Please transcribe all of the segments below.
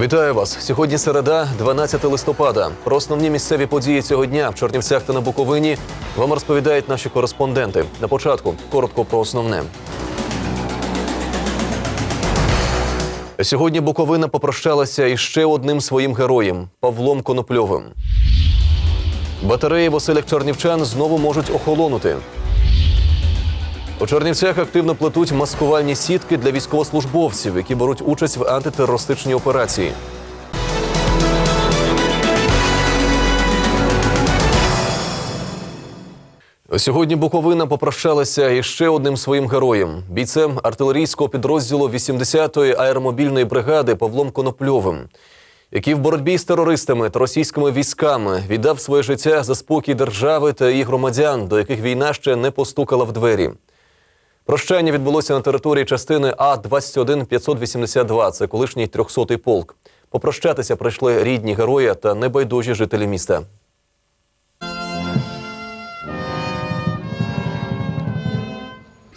Вітаю вас! Сьогодні середа, 12 листопада. Про основні місцеві події цього дня в Чернівцях та на Буковині вам розповідають наші кореспонденти. На початку коротко про основне. Сьогодні Буковина попрощалася із ще одним своїм героєм Павлом Конопльовим. Батареї в оселях чернівчан знову можуть охолонути. У Чернівцях активно плетуть маскувальні сітки для військовослужбовців, які беруть участь в антитерористичній операції. Сьогодні Буковина попрощалася із ще одним своїм героєм, бійцем артилерійського підрозділу 80-ї аеромобільної бригади Павлом Конопльовим, який в боротьбі з терористами та російськими військами віддав своє життя за спокій держави та її громадян, до яких війна ще не постукала в двері. Прощання відбулося на території частини А 21 582 Це колишній 300-й полк. Попрощатися прийшли рідні герої та небайдужі жителі міста.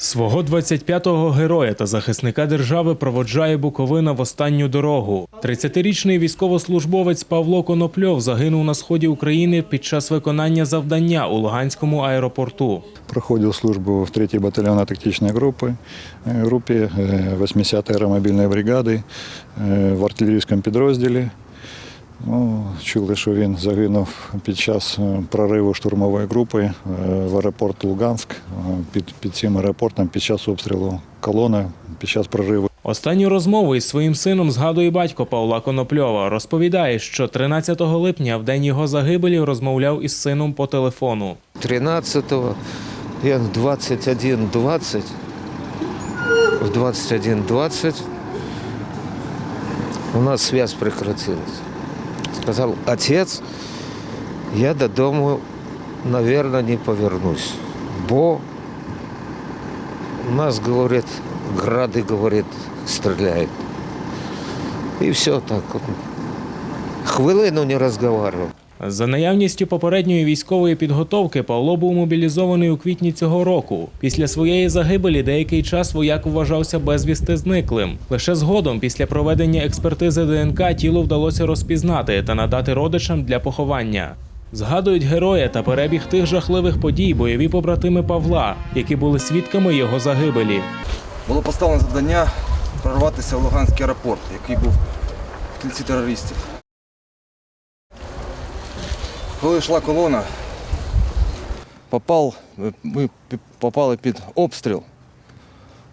Свого 25-го героя та захисника держави проводжає Буковина в останню дорогу. 30-річний військовослужбовець Павло Конопльов загинув на сході України під час виконання завдання у Луганському аеропорту. Проходил службу в 3-й батальйонно тактичной группы, э, группе э, 80-й аэромобильной бригади э, в артилерійському підрозділі. Ну, чули, що він загинув під час е, прориву штурмової групи е, в аеропорт Луганськ е, під, під цим аеропортом під час обстрілу колони, під час прориву. Останню розмову із своїм сином згадує батько Павла Конопльова. Розповідає, що 13 липня, в день його загибелі, розмовляв із сином по телефону. 13-го, я в 21.20, в 21.20 у нас связь прекратилась. Сказал, отец, я додому, наверное, не повернусь, бо у нас, говорит, грады, говорит, стреляют. И все так. Хвилину не разговаривал. За наявністю попередньої військової підготовки Павло був мобілізований у квітні цього року. Після своєї загибелі деякий час вояк вважався безвісти зниклим. Лише згодом, після проведення експертизи ДНК, тіло вдалося розпізнати та надати родичам для поховання. Згадують героя та перебіг тих жахливих подій бойові побратими Павла, які були свідками його загибелі. Було поставлено завдання прорватися в Луганський аеропорт, який був в кільці терористів. Коли йшла колона, попав, ми попали під обстріл.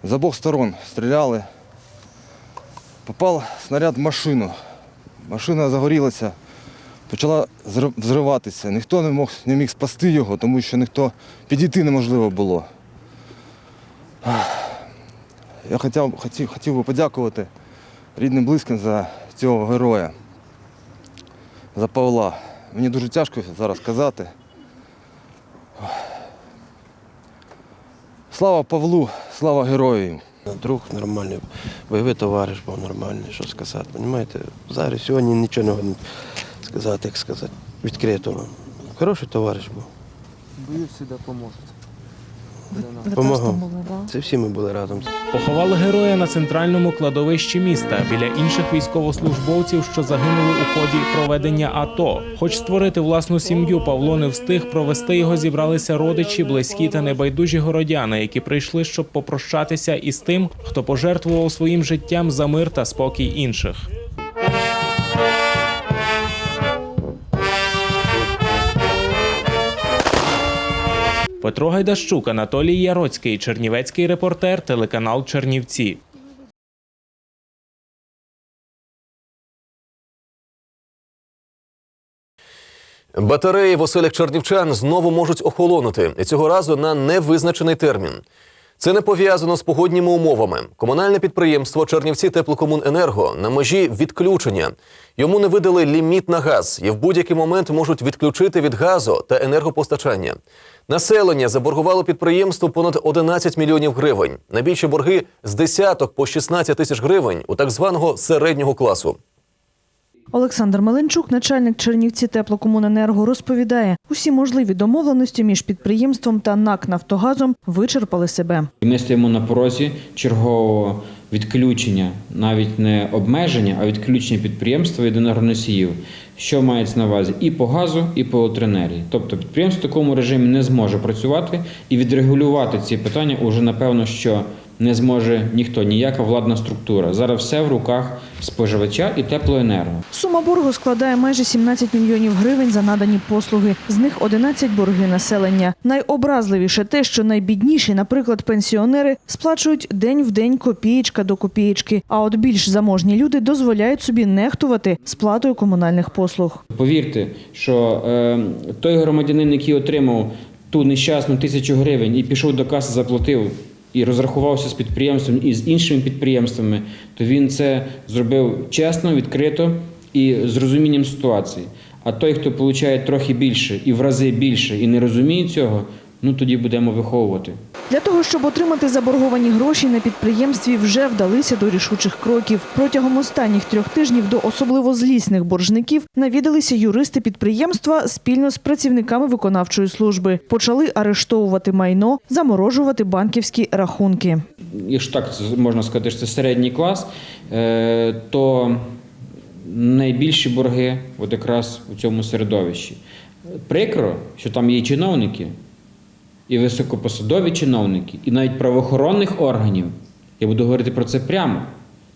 З обох сторон стріляли. Попав снаряд в машину. Машина загорілася, почала взриватися. Ніхто не мог, не міг спасти його, тому що ніхто підійти неможливо було. Я хотів, хотів, хотів би подякувати рідним близьким за цього героя, за Павла. Мені дуже тяжко зараз казати. Слава Павлу, слава героям. Друг нормальний, бойовий товариш був нормальний, що сказати. Понимаєте? Зараз сьогодні нічого не можна сказати, як сказати, відкрито. Хороший товариш був. Боюсь, всегда поможет. Помагав. Це всі ми були разом. Поховали героя на центральному кладовищі міста біля інших військовослужбовців, що загинули у ході проведення АТО. Хоч створити власну сім'ю, Павло не встиг провести його. Зібралися родичі, близькі та небайдужі городяни, які прийшли, щоб попрощатися із тим, хто пожертвував своїм життям за мир та спокій інших. Петро Гайдащук, Анатолій Яроцький, Чернівецький репортер, телеканал Чернівці. Батареї в оселях чернівчан знову можуть охолонути, цього разу на невизначений термін. Це не пов'язано з погодніми умовами. Комунальне підприємство Чернівці Теплокомуненерго на межі відключення. Йому не видали ліміт на газ і в будь-який момент можуть відключити від газу та енергопостачання. Населення заборгувало підприємству понад 11 мільйонів гривень. Найбільші борги з десяток по 16 тисяч гривень у так званого середнього класу. Олександр Меленчук, начальник Чернівці теплокомуненерго, розповідає, усі можливі домовленості між підприємством та НАК Нафтогазом вичерпали себе. Ми стоїмо на порозі чергового відключення, навіть не обмеження, а відключення підприємства від енергоносіїв, що мається на увазі і по газу, і по електроенергії. Тобто підприємство в такому режимі не зможе працювати і відрегулювати ці питання уже напевно, що не зможе ніхто, ніяка владна структура. Зараз все в руках споживача і теплоенерго. Сума боргу складає майже 17 мільйонів гривень за надані послуги. З них 11 – борги населення. Найобразливіше те, що найбідніші, наприклад, пенсіонери, сплачують день в день копієчка до копієчки. А от більш заможні люди дозволяють собі нехтувати сплатою комунальних послуг. Повірте, що е, той громадянин, який отримав ту нещасну тисячу гривень і пішов до каси, заплатив і розрахувався з підприємством і з іншими підприємствами, то він це зробив чесно, відкрито і з розумінням ситуації. А той, хто отримує трохи більше і в рази більше, і не розуміє цього, ну тоді будемо виховувати. Для того, щоб отримати заборговані гроші на підприємстві, вже вдалися до рішучих кроків. Протягом останніх трьох тижнів до особливо злісних боржників навідалися юристи підприємства спільно з працівниками виконавчої служби. Почали арештовувати майно, заморожувати банківські рахунки. якщо так можна сказати, що це середній клас, е, то найбільші борги от якраз у цьому середовищі. Прикро, що там є чиновники, і високопосадові чиновники, і навіть правоохоронних органів. Я буду говорити про це прямо.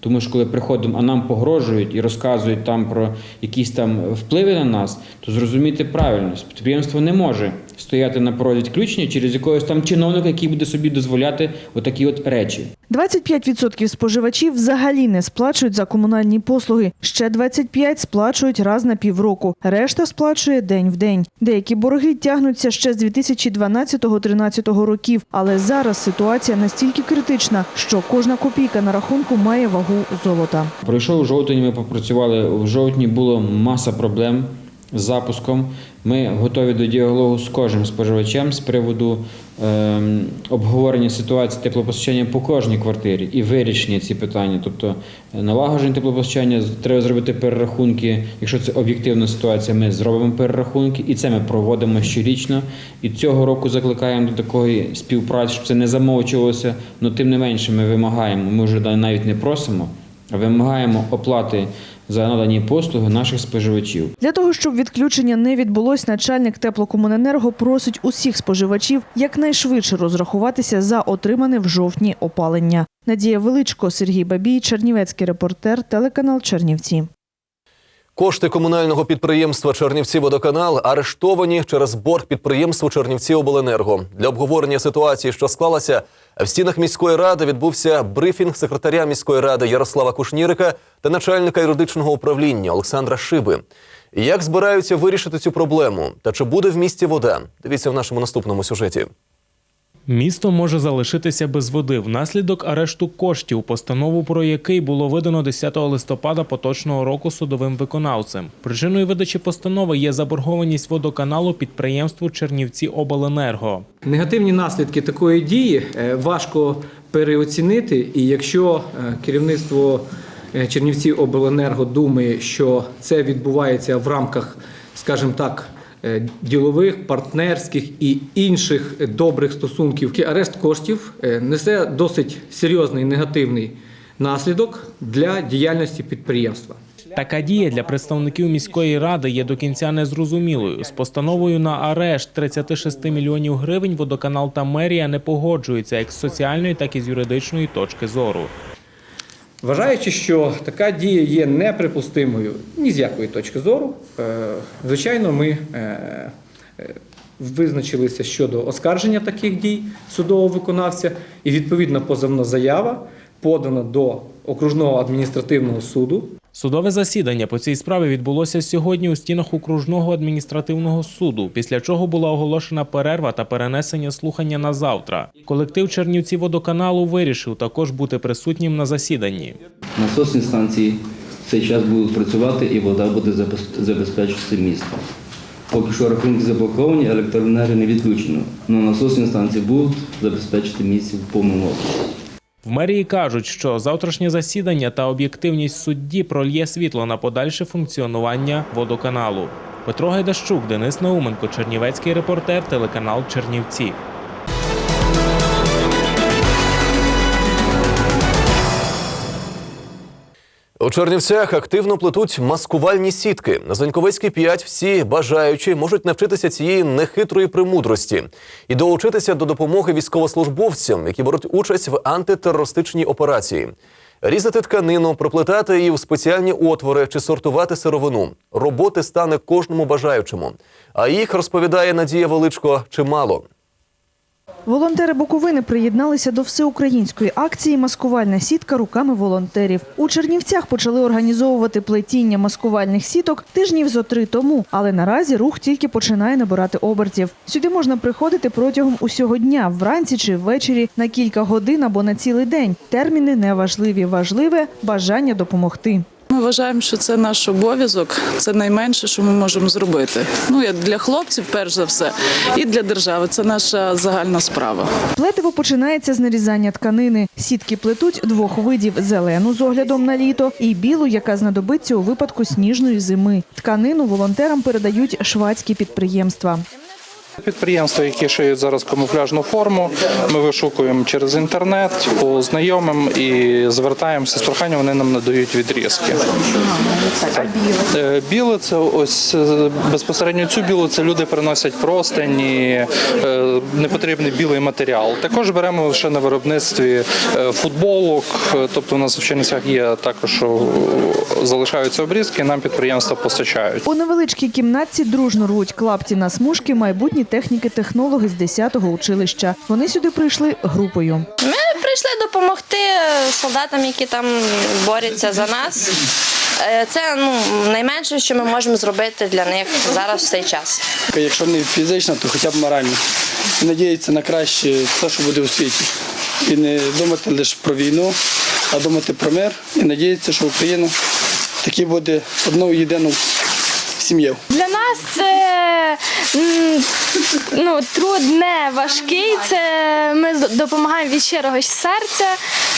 Тому що коли приходимо, а нам погрожують і розказують там про якісь там впливи на нас, то зрозуміти правильно, підприємство не може стояти на порозі відключення через якогось там чиновника, який буде собі дозволяти отакі от речі. 25% споживачів взагалі не сплачують за комунальні послуги. Ще 25% сплачують раз на півроку. Решта сплачує день в день. Деякі борги тягнуться ще з 2012-13 років. Але зараз ситуація настільки критична, що кожна копійка на рахунку має вагу золота. Пройшов жовтень, ми попрацювали. В жовтні було маса проблем з запуском. Ми готові до діалогу з кожним споживачем з приводу ем, обговорення ситуації теплопостачання по кожній квартирі і вирішення ці питання. Тобто е, налагодження теплопостачання, треба зробити перерахунки. Якщо це об'єктивна ситуація, ми зробимо перерахунки, і це ми проводимо щорічно. І цього року закликаємо до такої співпраці, щоб це не замовчувалося. але тим не менше ми вимагаємо. Ми вже навіть не просимо, а вимагаємо оплати за надані послуги наших споживачів. Для того, щоб відключення не відбулось, начальник теплокомуненерго просить усіх споживачів якнайшвидше розрахуватися за отримане в жовтні опалення. Надія Величко, Сергій Бабій, Чернівецький репортер, телеканал Чернівці. Кошти комунального підприємства Чернівці Водоканал арештовані через борг підприємству Чернівці Обленерго. Для обговорення ситуації, що склалася в стінах міської ради, відбувся брифінг секретаря міської ради Ярослава Кушнірика та начальника юридичного управління Олександра Шиби. Як збираються вирішити цю проблему та чи буде в місті вода? Дивіться в нашому наступному сюжеті. Місто може залишитися без води внаслідок арешту коштів, постанову про який було видано 10 листопада поточного року судовим виконавцем. Причиною видачі постанови є заборгованість водоканалу підприємству Чернівці Обленерго. Негативні наслідки такої дії е, важко переоцінити, і якщо е, керівництво е, Чернівці Обленерго думає, що це відбувається в рамках, скажімо так, ділових, партнерських і інших добрих стосунків, арешт коштів е, несе досить серйозний негативний наслідок для діяльності підприємства. Така дія для представників міської ради є до кінця незрозумілою. З постановою на арешт 36 мільйонів гривень водоканал та мерія не погоджуються як з соціальної, так і з юридичної точки зору. Вважаючи, що така дія є неприпустимою ні з якої точки зору, е, звичайно, ми е, е, визначилися щодо оскарження таких дій судового виконавця, і відповідна позовна заява подана до окружного адміністративного суду Судове засідання по цій справі відбулося сьогодні у стінах окружного адміністративного суду, після чого була оголошена перерва та перенесення слухання на завтра. Колектив Чернівці водоканалу вирішив також бути присутнім на засіданні. Насосні станції цей час будуть працювати і вода буде забез- забезпечувати місто. Поки що рахунки заблоковані, електроенергія не відключено. але насосні станції будуть забезпечити місце в повному обсязі. В мерії кажуть, що завтрашнє засідання та об'єктивність судді прольє світло на подальше функціонування водоканалу. Петро Гайдащук, Денис Науменко, Чернівецький репортер, телеканал Чернівці. У Чернівцях активно плетуть маскувальні сітки. На Заньковецькій 5 всі бажаючі можуть навчитися цієї нехитрої примудрості і долучитися до допомоги військовослужбовцям, які беруть участь в антитерористичній операції. Різати тканину, проплетати її в спеціальні отвори чи сортувати сировину. Роботи стане кожному бажаючому. А їх розповідає Надія Величко чимало. Волонтери Буковини приєдналися до всеукраїнської акції Маскувальна сітка руками волонтерів. У Чернівцях почали організовувати плетіння маскувальних сіток тижнів зо три тому, але наразі рух тільки починає набирати обертів. Сюди можна приходити протягом усього дня, вранці чи ввечері, на кілька годин або на цілий день. Терміни не важливі. Важливе бажання допомогти. Ми вважаємо, що це наш обов'язок, це найменше, що ми можемо зробити. Ну як для хлопців, перш за все, і для держави. Це наша загальна справа. Плетиво починається з нарізання тканини. Сітки плетуть двох видів: зелену з оглядом на літо і білу, яка знадобиться у випадку сніжної зими. Тканину волонтерам передають швадські підприємства. Підприємства, які шиють зараз камуфляжну форму, ми вишукуємо через інтернет по знайомим і звертаємося з проханням, вони нам надають відрізки. Е, Біле це ось е, безпосередньо цю білу це люди приносять простині, е, непотрібний білий матеріал. Також беремо лише на виробництві е, футболок, е, тобто у нас в Чернівцях є також що залишаються обрізки, нам підприємства постачають. У невеличкій кімнатці дружно рвуть клапті на смужки майбутні техніки-технологи з 10-го училища. Вони сюди прийшли групою. Ми прийшли допомогти солдатам, які там борються за нас. Е, Це ну найменше, що ми можемо зробити для них зараз в цей час. Якщо не фізично, то хоча б морально. Надіятися на краще те, що буде у світі. І не думати лише про війну, а думати про мир і надіятися, що Україна таки буде одною єдиною сім'єю. Для нас це ну, трудне, важкий. Це ми допомагаємо від щирого серця.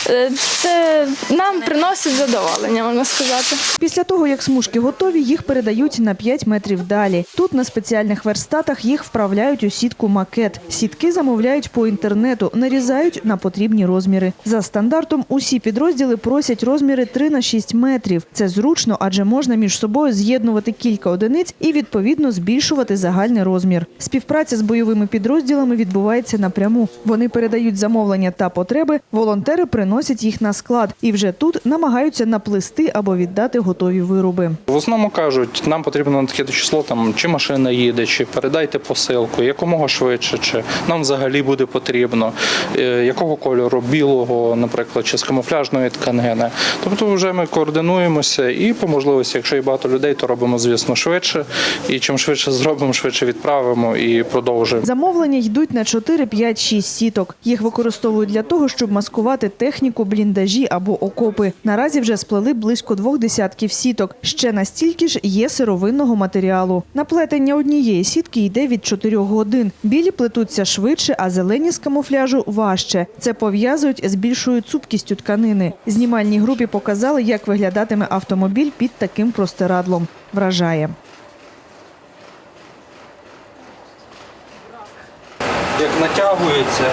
Е, Це нам приносить задоволення, можна сказати. Після того, як смужки готові, їх передають на 5 метрів далі. Тут на спеціальних верстатах їх вправляють у сітку макет. Сітки замовляють по інтернету, нарізають на потрібні розміри. За стандартом усі підрозділи просять розміри 3 на 6 метрів. Це зручно, адже можна між собою з'єднувати кілька одиниць і відповідно збільшувати загальний розмір. Співпраця з бойовими підрозділами відбувається напряму. Вони передають замовлення та потреби, волонтери приносять їх на склад і вже тут намагаються наплести або віддати готові вироби. В основному кажуть, нам потрібно на таке число, там чи машина їде, чи передайте посилку, якомога швидше, чи нам взагалі буде потрібно, е, якого кольору, білого, наприклад, чи з камуфляжної тканини. Тобто вже ми координуємося і по можливості, якщо є багато людей, то робимо, звісно, швидше. І чим швидше зробимо, швидше відправимо і продовжуємо. Замовлення йдуть на 4, 5, 6 сіток. Їх використовують для того, щоб маскувати техніку, бліндажі або окопи. Наразі вже сплели близько двох десятків сіток. Ще настільки ж є сировинного матеріалу. Наплетення однієї сітки йде від 4 годин. Білі плетуться швидше, а зелені з камуфляжу важче. Це пов'язують з більшою цупкістю тканини. Знімальній групі показали, як виглядатиме автомобіль під таким простирадлом. Вражає. Як натягується,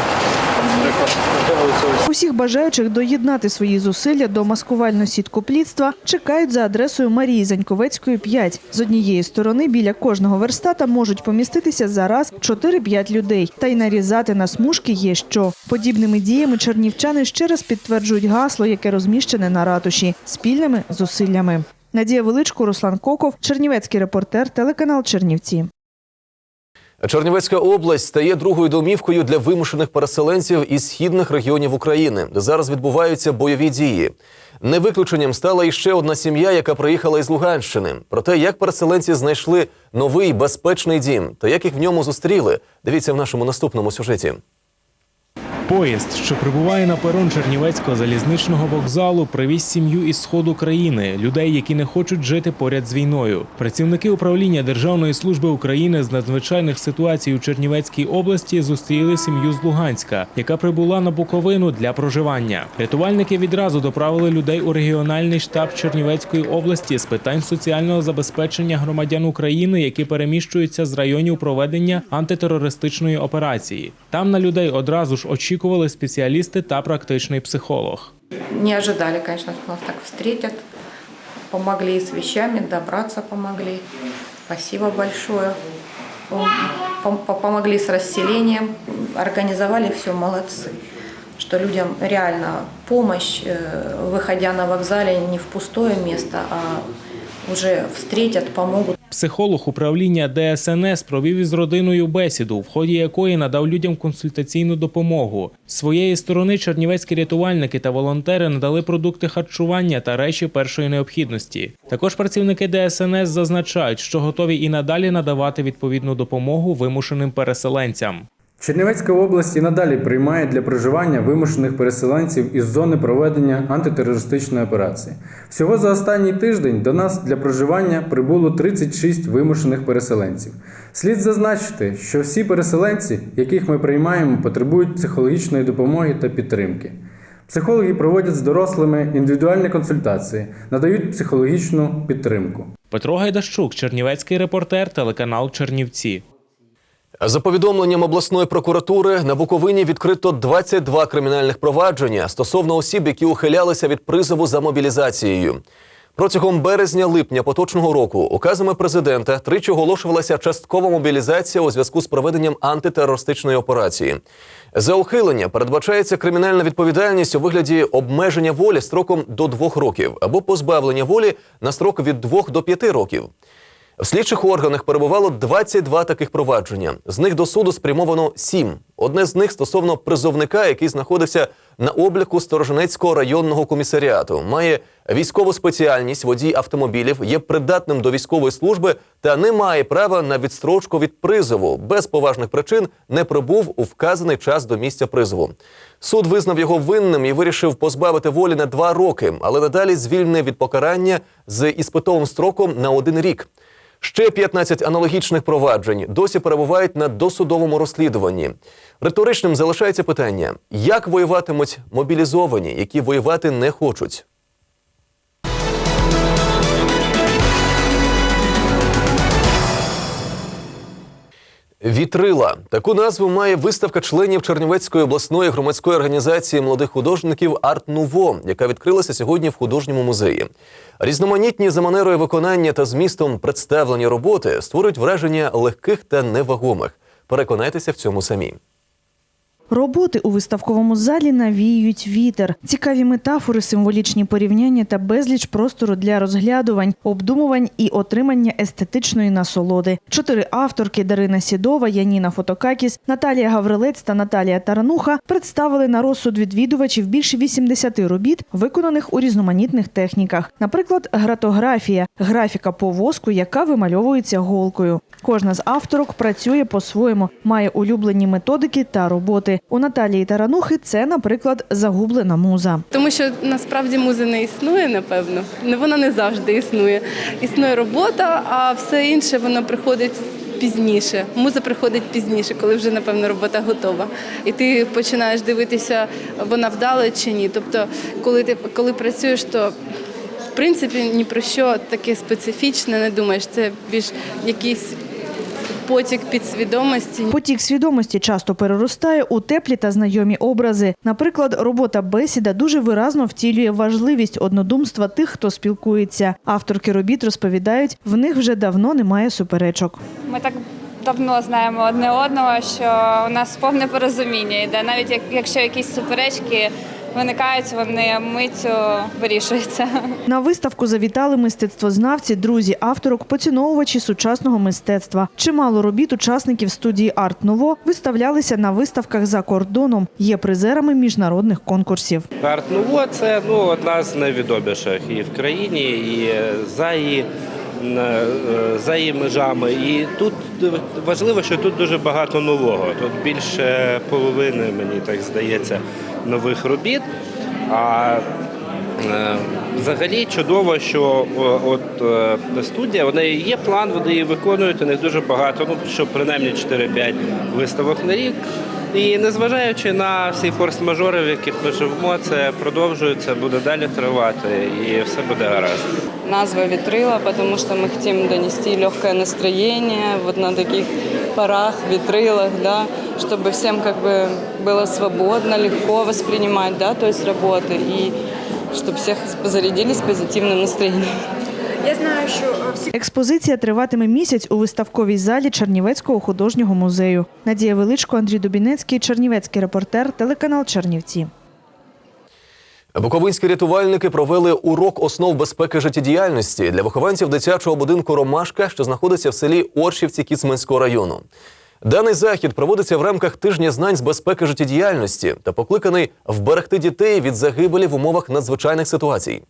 Усіх бажаючих доєднати свої зусилля до маскувально-сіткоплітства чекають за адресою Марії Заньковецької, 5. З однієї сторони біля кожного верстата можуть поміститися зараз 4-5 людей. Та й нарізати на смужки є що. Подібними діями чернівчани ще раз підтверджують гасло, яке розміщене на ратуші спільними зусиллями. Надія Величко, Руслан Коков, Чернівецький репортер, телеканал Чернівці. Чернівецька область стає другою домівкою для вимушених переселенців із східних регіонів України, де зараз відбуваються бойові дії. Не виключенням стала іще одна сім'я, яка приїхала із Луганщини. Про те, як переселенці знайшли новий безпечний дім та як їх в ньому зустріли, дивіться в нашому наступному сюжеті. Поїзд, що прибуває на перон Чернівецького залізничного вокзалу, привіз сім'ю із сходу країни, людей, які не хочуть жити поряд з війною. Працівники управління Державної служби України з надзвичайних ситуацій у Чернівецькій області зустріли сім'ю з Луганська, яка прибула на Буковину для проживання. Рятувальники відразу доправили людей у регіональний штаб Чернівецької області з питань соціального забезпечення громадян України, які переміщуються з районів проведення антитерористичної операції. Там на людей одразу ж очікували спеціалісти та практичний психолог. Не ожидали, конечно, что нас так встретят. помогли с вещами, добраться помогли. Спасибо большое. Пом- пом- Помогли с расселением, организовали все, молодцы. Что людям реально помощь, э, выходя на вокзале не в пустое место, а уже встретят, помогут. Психолог управління ДСНС провів із родиною бесіду, в ході якої надав людям консультаційну допомогу. Своєї сторони чернівецькі рятувальники та волонтери надали продукти харчування та речі першої необхідності. Також працівники ДСНС зазначають, що готові і надалі надавати відповідну допомогу вимушеним переселенцям. Чернівецька область і надалі приймає для проживання вимушених переселенців із зони проведення антитерористичної операції. Всього за останній тиждень до нас для проживання прибуло 36 вимушених переселенців. Слід зазначити, що всі переселенці, яких ми приймаємо, потребують психологічної допомоги та підтримки. Психологи проводять з дорослими індивідуальні консультації, надають психологічну підтримку. Петро Гайдащук, Чернівецький репортер, телеканал Чернівці. За повідомленням обласної прокуратури на Буковині відкрито 22 кримінальних провадження стосовно осіб, які ухилялися від призову за мобілізацією. Протягом березня-липня поточного року указами президента тричі оголошувалася часткова мобілізація у зв'язку з проведенням антитерористичної операції. За ухилення передбачається кримінальна відповідальність у вигляді обмеження волі строком до двох років або позбавлення волі на строк від двох до п'яти років. В слідчих органах перебувало 22 таких провадження. З них до суду спрямовано 7. Одне з них стосовно призовника, який знаходився на обліку Сторожинецького районного комісаріату, має військову спеціальність водій автомобілів, є придатним до військової служби та не має права на відстрочку від призову. Без поважних причин не прибув у вказаний час до місця призову. Суд визнав його винним і вирішив позбавити волі на два роки, але надалі звільнив від покарання з іспитовим строком на один рік. Ще 15 аналогічних проваджень досі перебувають на досудовому розслідуванні. Риторичним залишається питання: як воюватимуть мобілізовані, які воювати не хочуть? Вітрила таку назву має виставка членів Чернівецької обласної громадської організації молодих художників Арт Нуво, яка відкрилася сьогодні в художньому музеї. Різноманітні за манерою виконання та змістом представлені роботи створюють враження легких та невагомих. Переконайтеся в цьому самі. Роботи у виставковому залі навіюють вітер, цікаві метафори, символічні порівняння та безліч простору для розглядувань, обдумувань і отримання естетичної насолоди. Чотири авторки Дарина Сідова, Яніна Фотокакіс, Наталія Гаврилець та Наталія Тарануха представили на розсуд відвідувачів більше 80 робіт, виконаних у різноманітних техніках. Наприклад, гратографія графіка по воску, яка вимальовується голкою. Кожна з авторок працює по-своєму, має улюблені методики та роботи. У Наталії Таранухи це, наприклад, загублена муза. Тому що насправді музи не існує, напевно. Вона не завжди існує. Існує робота, а все інше воно приходить пізніше. Муза приходить пізніше, коли вже, напевно, робота готова. І ти починаєш дивитися, вона вдала чи ні. Тобто, коли ти коли працюєш, то в принципі ні про що таке специфічне не думаєш. Це більш якийсь потік підсвідомості. Потік свідомості часто переростає у теплі та знайомі образи. Наприклад, робота бесіда дуже виразно втілює важливість однодумства тих, хто спілкується. Авторки робіт розповідають, в них вже давно немає суперечок. Ми так давно знаємо одне одного, що у нас повне порозуміння йде. Навіть якщо якісь суперечки виникають, вони миттю вирішуються. На виставку завітали мистецтвознавці, друзі авторок, поціновувачі сучасного мистецтва. Чимало робіт учасників студії Арт Ново виставлялися на виставках за кордоном. Є призерами міжнародних конкурсів. Арт Нуво це ну, одна з найвідоміших і в країні, і за її, е, за її межами. І тут важливо, що тут дуже багато нового. Тут більше половини, мені так здається, нових робіт. А е, взагалі чудово, що от е, студія, вона неї є план, вони її виконують, у них дуже багато, ну що принаймні 4-5 виставок на рік. І незважаючи на всі форс-мажори, в яких ми живемо, це продовжується, буде далі тривати, і все буде гаразд. Назва «Витрила», потому что мы хотим донести легкое настроение вот на таких парах, витрилах, да, чтобы всем как бы было свободно, легко воспринимать, да, то есть работы, и чтобы всех зарядились позитивным настроением. Я знаю, що всі Експозиція триватиме місяць у виставковій залі Чернівецького художнього музею. Надія Величко, Андрій Дубінецький, Чернівецький репортер, телеканал Чернівці. Буковинські рятувальники провели урок основ безпеки життєдіяльності для вихованців дитячого будинку Ромашка, що знаходиться в селі Оршівці Кіцменського району. Даний захід проводиться в рамках тижня знань з безпеки життєдіяльності та покликаний вберегти дітей від загибелі в умовах надзвичайних ситуацій.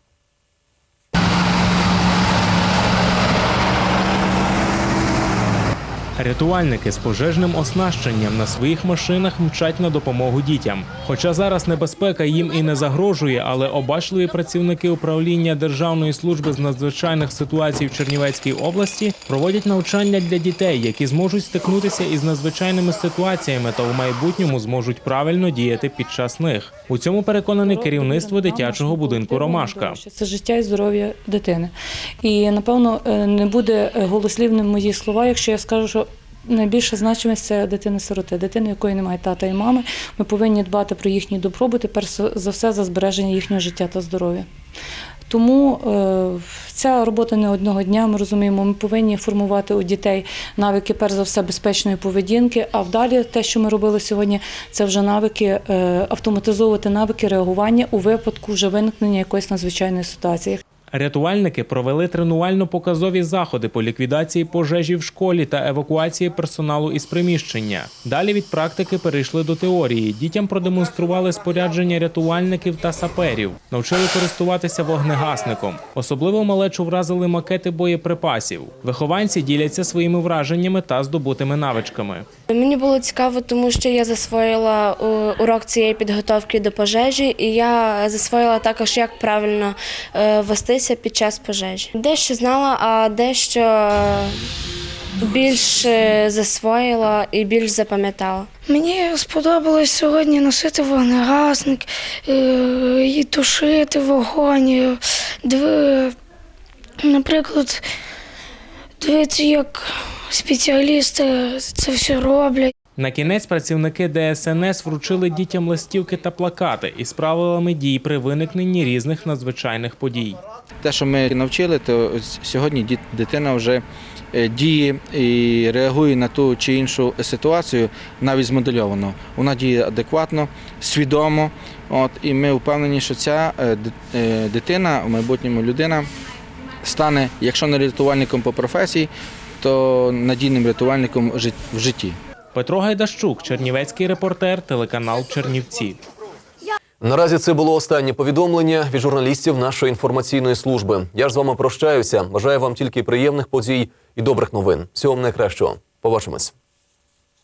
Рятувальники з пожежним оснащенням на своїх машинах мчать на допомогу дітям. Хоча зараз небезпека їм і не загрожує, але обачливі працівники управління Державної служби з надзвичайних ситуацій в Чернівецькій області проводять навчання для дітей, які зможуть стикнутися із надзвичайними ситуаціями та в майбутньому зможуть правильно діяти під час них. У цьому переконане керівництво дитячого будинку Ромашка. Це життя і здоров'я дитини. І напевно е, не буде е, голослівним мої слова, якщо я скажу, що. Найбільша значимість це дитини-сироти, дитини, якої немає тата і мами. Ми повинні дбати про їхній добробут і перш за все за збереження їхнього життя та здоров'я. Тому е, ця робота не одного дня. Ми розуміємо, ми повинні формувати у дітей навики, перш за все, безпечної поведінки. А вдалі те, що ми робили сьогодні, це вже навики е, автоматизовувати навики реагування у випадку вже виникнення якоїсь надзвичайної ситуації. Рятувальники провели тренувально-показові заходи по ліквідації пожежі в школі та евакуації персоналу із приміщення. Далі від практики перейшли до теорії. Дітям продемонстрували спорядження рятувальників та саперів, навчили користуватися вогнегасником. Особливо малечу вразили макети боєприпасів. Вихованці діляться своїми враженнями та здобутими навичками. Мені було цікаво, тому що я засвоїла е, урок цієї підготовки до пожежі, і я засвоїла також, як правильно е, вестися під час пожежі. Дещо знала, а дещо більш е, засвоїла і більш запам'ятала. Мені сподобалось сьогодні носити вогнегасник е, і тушити вогонь. е, Наприклад, дивитися, як спеціалісти це все роблять. На кінець працівники ДСНС вручили дітям листівки та плакати із правилами дій при виникненні різних надзвичайних подій. Те, що ми навчили, то сьогодні дитина вже е, діє і реагує на ту чи іншу ситуацію навіть змодельовано. Вона діє адекватно, свідомо. От, і ми впевнені, що ця е, е, дитина, в майбутньому людина, стане, якщо не рятувальником по професії, то надійним рятувальником в житті. Петро Гайдащук, Чернівецький репортер, телеканал Чернівці. Наразі це було останнє повідомлення від журналістів нашої інформаційної служби. Я ж з вами прощаюся. Бажаю вам тільки приємних подій і добрих новин. Всього вам найкращого. Побачимось.